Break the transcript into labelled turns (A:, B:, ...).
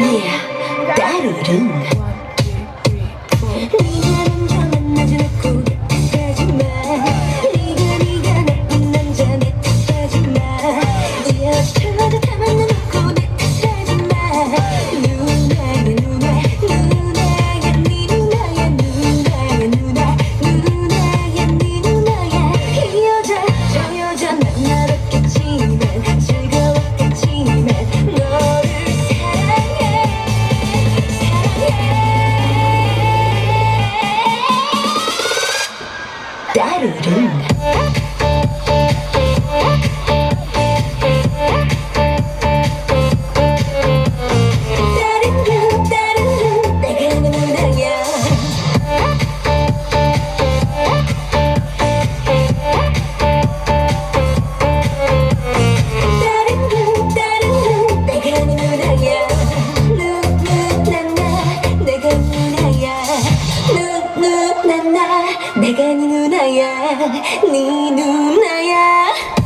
A: Yeah, that'll do. Daddy. 누나나 내가 네 누나야 네 누나야.